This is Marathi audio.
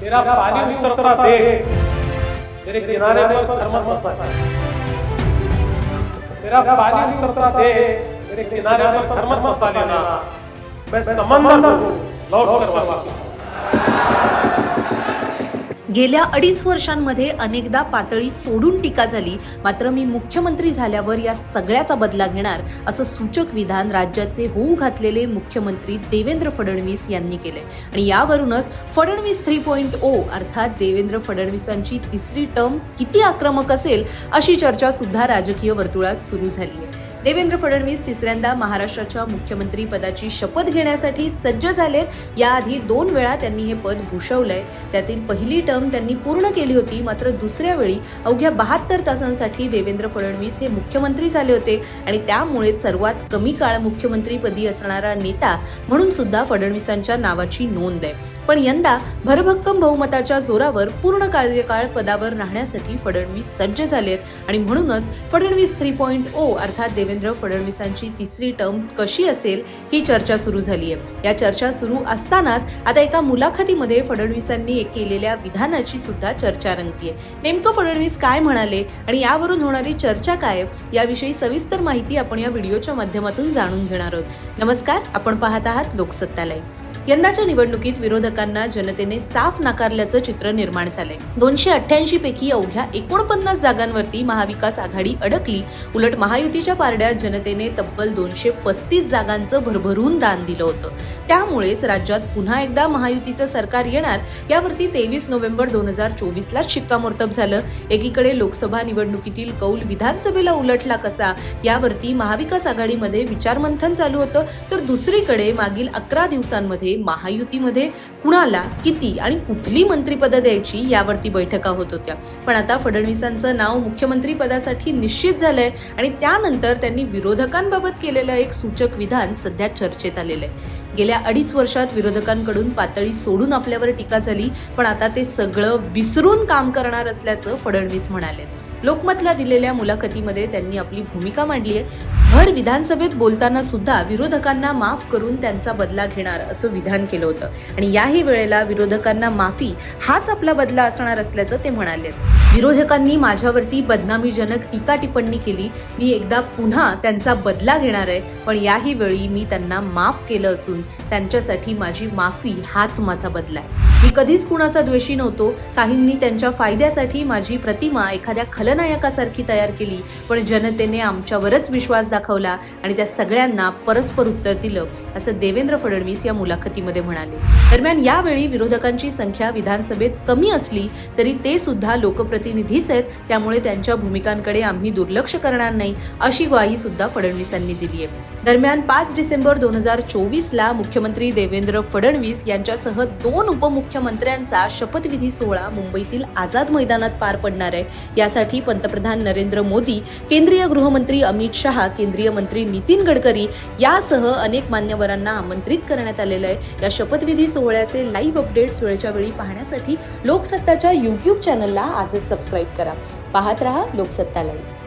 तेरा पानी उतरता देख तेरे किनारे पर थर्मल बसता है तेरा पानी उतरता देख तेरे किनारे पर थर्मल बसता लेना मैं समंदर लौट कर वापस गेल्या अडीच वर्षांमध्ये अनेकदा पातळी सोडून टीका झाली मात्र मी मुख्यमंत्री झाल्यावर या सगळ्याचा बदला घेणार असं सूचक विधान राज्याचे होऊ घातलेले मुख्यमंत्री देवेंद्र फडणवीस यांनी केले आणि यावरूनच फडणवीस थ्री पॉईंट ओ अर्थात देवेंद्र फडणवीसांची तिसरी टर्म किती आक्रमक असेल अशी चर्चा सुद्धा राजकीय वर्तुळात सुरू झाली आहे देवेंद्र फडणवीस तिसऱ्यांदा महाराष्ट्राच्या मुख्यमंत्री पदाची शपथ घेण्यासाठी सज्ज झालेत. याआधी दोन वेळा त्यांनी हे पद भूषवलंय. त्यातील पहिली टर्म त्यांनी पूर्ण केली होती. मात्र दुसऱ्या वेळी अवघ्या बहात्तर तासांसाठी देवेंद्र फडणवीस हे मुख्यमंत्री झाले होते. आणि त्यामुळे सर्वात कमी काळ मुख्यमंत्रीपदी असणारा नेता म्हणून सुद्धा फडणवीसांच्या नावाची नोंद आहे. पण यंदा भरभक्कम बहुमताच्या जोरावर पूर्ण कार्यकाळ पदावर राहण्यासाठी फडणवीस सज्ज झालेत. आणि म्हणूनच फडणवीस थ्री पॉईंट ओ अर्थात देवेंद्र फडणवीसांची तिसरी टर्म कशी असेल ही चर्चा सुरू झाली आहे या चर्चा सुरू असतानाच आता एका मुलाखतीमध्ये फडणवीसांनी एक केलेल्या विधानाची सुद्धा चर्चा रंगतीये. नेमकं फडणवीस काय म्हणाले आणि यावरून होणारी चर्चा काय याविषयी सविस्तर माहिती आपण या व्हिडिओच्या माध्यमातून जाणून घेणार आहोत. नमस्कार आपण पाहत आहात लोकसत्तालय यंदाच्या निवडणुकीत विरोधकांना जनतेने साफ नाकारल्याचं चित्र निर्माण झालंय. दोनशे अठ्ठ्याऐंशी पैकी अवघ्या एकोणपन्नास जागांवरती महाविकास आघाडी अडकली. उलट महायुतीच्या पारड्यात जनतेने तब्बल दोनशे पस्तीस जागांचं भरभरून दान दिलं होतं. त्यामुळेच राज्यात पुन्हा एकदा महायुतीचं सरकार येणार यावरती तेवीस नोव्हेंबर दोन हजार चोवीसलाच शिक्कामोर्तब झालं. एकीकडे लोकसभा निवडणुकीतील कौल विधानसभेला उलटला कसा यावरती महाविकास आघाडीमध्ये विचारमंथन चालू होतं तर दुसरीकडे मागील अकरा दिवसांमध्ये महायुतीमध्ये कुणाला किती आणि कुठली मंत्रिपदं द्यायची यावरती बैठका होत होत्या. पण आता फडणवीसांचं नाव मुख्यमंत्री पदासाठी निश्चित झालंय आणि त्यानंतर त्यांनी विरोधकांबाबत केलेलं एक सूचक विधान सध्या चर्चेत आलेलं आहे. गेल्या अडीच वर्षात विरोधकांकडून पातळी सोडून आपल्यावर टीका झाली पण आता ते सगळं विसरून काम करणार असल्याचं फडणवीस म्हणाले. लोकमतला दिलेल्या मुलाखतीमध्ये त्यांनी आपली भूमिका मांडली आहे भर विधानसभेत बोलताना सुद्धा विरोधकांना माफ करून त्यांचा बदला घेणार असं विधान केलं होतं. आणि याही वेळेला विरोधकांना माफी हाच आपला बदला असणार असल्याचं ते म्हणाले. विरोधकांनी माझ्यावरती बदनामीजनक टीका टिप्पणी केली. मी एकदा पुन्हा त्यांचा बदला घेणार आहे. पण याही वेळी मी त्यांना माफ केलं असून त्यांच्यासाठी माझी माफी हाच माझा बदला आहे. मी कधीच कुणाचा द्वेषी नव्हतो. काहींनी त्यांच्या फायद्यासाठी माझी प्रतिमा एखाद्या खलनायकासारखी तयार केली. पण जनतेने आमच्यावरच विश्वास दाखवला आणि त्या सगळ्यांना परस्पर उत्तर दिलं असं देवेंद्र फडणवीस या मुलाखत मुलाखतीमध्ये म्हणाले. दरम्यान यावेळी विरोधकांची संख्या विधानसभेत कमी असली तरी ते सुद्धा लोकप्रतिनिधीच आहेत. त्यामुळे त्यांच्या भूमिकांकडे आम्ही दुर्लक्ष करणार नाही अशी ग्वाही सुद्धा फडणवीसांनी दिली आहे दरम्यान पाच डिसेंबर दोन हजार चोवीस ला मुख्यमंत्री देवेंद्र फडणवीस यांच्यासह दोन उपमुख्यमंत्र्यांचा शपथविधी सोहळा मुंबईतील आझाद मैदानात पार पडणार आहे. यासाठी पंतप्रधान नरेंद्र मोदी केंद्रीय गृहमंत्री अमित शहा केंद्रीय मंत्री नितीन गडकरी यासह अनेक मान्यवरांना आमंत्रित करण्यात आलेलं आहे. या शपथविधी सोहळ्याचे लाईव्ह अपडेट्स वेळच्या वेळी पाहण्यासाठी लोकसत्ताच्या युट्यूब चॅनलला आजच सबस्क्राईब करा. पाहत रहा लोकसत्ता लाईव्ह